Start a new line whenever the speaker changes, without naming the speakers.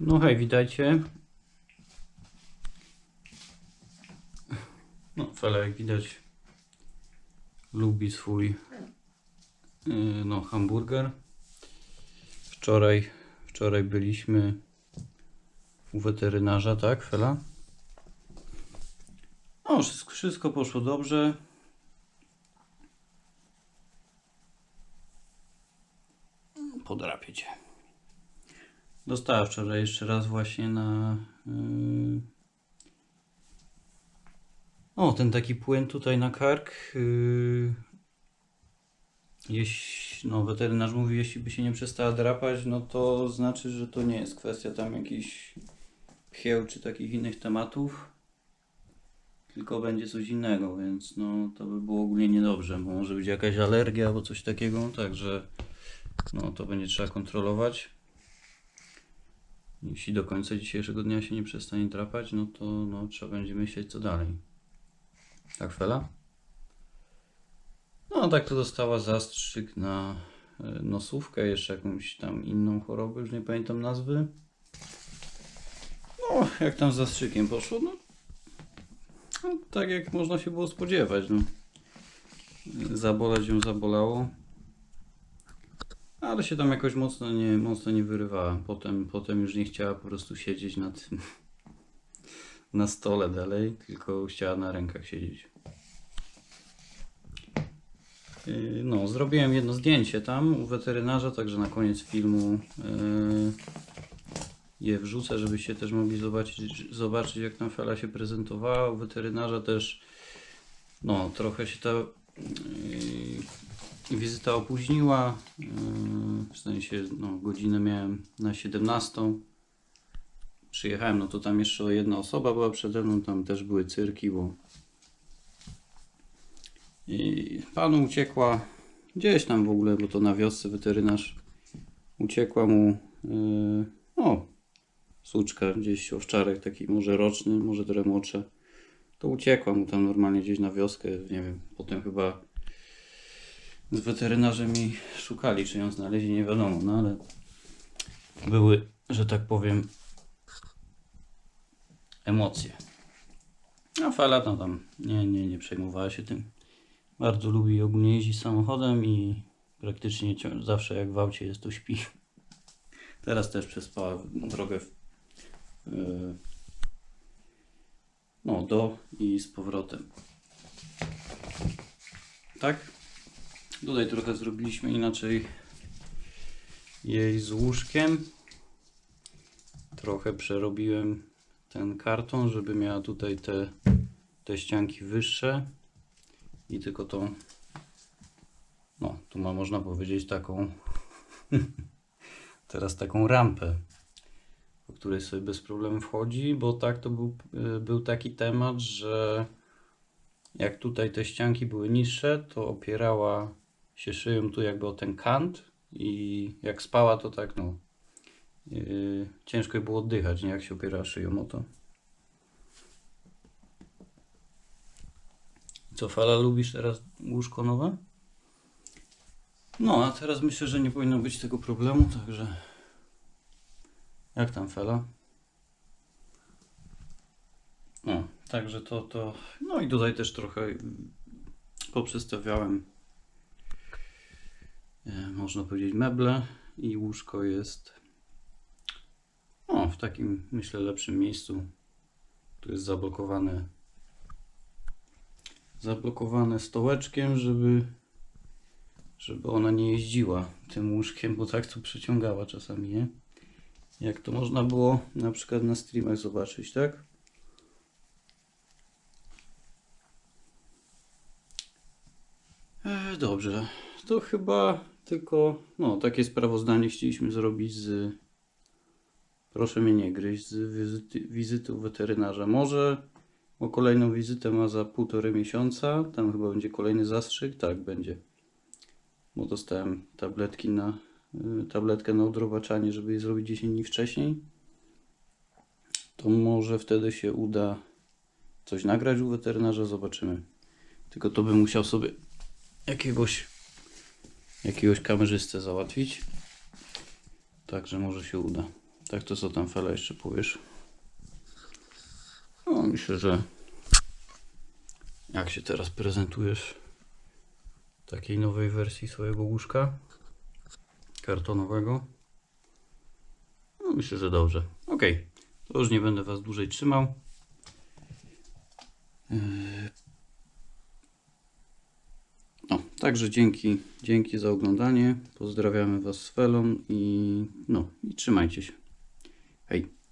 No hej, witajcie. No, Fela jak widać lubi swój yy, no, hamburger. Wczoraj, wczoraj byliśmy u weterynarza, tak Fela? No, wszystko, wszystko poszło dobrze. Podrapię cię. Dostała wczoraj jeszcze raz właśnie na. Yy... O, ten taki płyn tutaj na kark. Yy... Jeśli, no, weterynarz mówi, jeśli by się nie przestała drapać, no to znaczy, że to nie jest kwestia tam jakichś pchieł czy takich innych tematów, tylko będzie coś innego, więc no to by było ogólnie niedobrze, bo może być jakaś alergia albo coś takiego, także no to będzie trzeba kontrolować. Jeśli do końca dzisiejszego dnia się nie przestanie drapać, no to no, trzeba będzie myśleć co dalej. Tak, Fela? No, tak to dostała zastrzyk na e, nosówkę, jeszcze jakąś tam inną chorobę, już nie pamiętam nazwy. No, jak tam z zastrzykiem poszło, no, no tak jak można się było spodziewać, no. Zaboleć ją zabolało. Ale się tam jakoś mocno nie, mocno nie wyrywała. Potem, potem już nie chciała po prostu siedzieć na tym na stole dalej, tylko chciała na rękach siedzieć. Yy, No, zrobiłem jedno zdjęcie tam u weterynarza, także na koniec filmu yy, je wrzucę, żebyście też mogli zobaczyć, zobaczyć jak tam fela się prezentowała. U weterynarza też no, trochę się ta yy, wizyta opóźniła. W sensie no, godzinę miałem na 17. Przyjechałem, no to tam jeszcze jedna osoba była przede mną, tam też były cyrki, bo i panu uciekła gdzieś tam w ogóle, bo to na wiosce weterynarz uciekła mu yy, o, suczka, gdzieś owczarek taki może roczny, może trochę młodsze. To uciekła mu tam normalnie gdzieś na wioskę, nie wiem, potem chyba z weterynarzem mi szukali, czy ją znaleźli, nie wiadomo, no ale były, że tak powiem, emocje. A Fela no tam nie, nie, nie przejmowała się tym. Bardzo lubi ogólnie jeździć samochodem i praktycznie zawsze jak w aucie jest to śpi. Teraz też przespała drogę w, yy, no, do i z powrotem. Tak? Tutaj trochę zrobiliśmy inaczej jej z łóżkiem. Trochę przerobiłem ten karton, żeby miała tutaj te, te ścianki wyższe i tylko tą no, tu ma można powiedzieć taką teraz taką rampę po której sobie bez problemu wchodzi, bo tak to był, był taki temat, że jak tutaj te ścianki były niższe, to opierała się szyją tu jakby o ten kant i jak spała to tak no yy, ciężko było oddychać, nie jak się opierała szyją o to. Co, Fala, lubisz teraz łóżko nowe? No, a teraz myślę, że nie powinno być tego problemu, także... Jak tam, Fela? No, także to, to... No i tutaj też trochę poprzestawiałem, można powiedzieć, meble i łóżko jest no, w takim, myślę, lepszym miejscu. Tu jest zablokowane zablokowane stołeczkiem, żeby żeby ona nie jeździła tym łóżkiem, bo tak to przeciągała czasami, nie? Jak to można było na przykład na streamach zobaczyć, tak? E, dobrze, to chyba tylko, no, takie sprawozdanie chcieliśmy zrobić z, proszę mnie nie gryźć, z wizyty, wizyty u weterynarza. Może bo kolejną wizytę ma za półtorej miesiąca. Tam chyba będzie kolejny zastrzyk. Tak, będzie. Bo dostałem tabletki na, y, tabletkę na odrobaczanie, żeby je zrobić 10 dni wcześniej. To może wtedy się uda coś nagrać u weterynarza, zobaczymy. Tylko to bym musiał sobie jakiegoś jakiegoś kamerzystę załatwić. Także może się uda. Tak to co tam Fela jeszcze powiesz? No myślę, że jak się teraz prezentujesz takiej nowej wersji swojego łóżka kartonowego? No myślę, że dobrze. Ok, to już nie będę Was dłużej trzymał. Yy. No, także dzięki, dzięki za oglądanie. Pozdrawiamy Was z Felą i no, i trzymajcie się. Hej.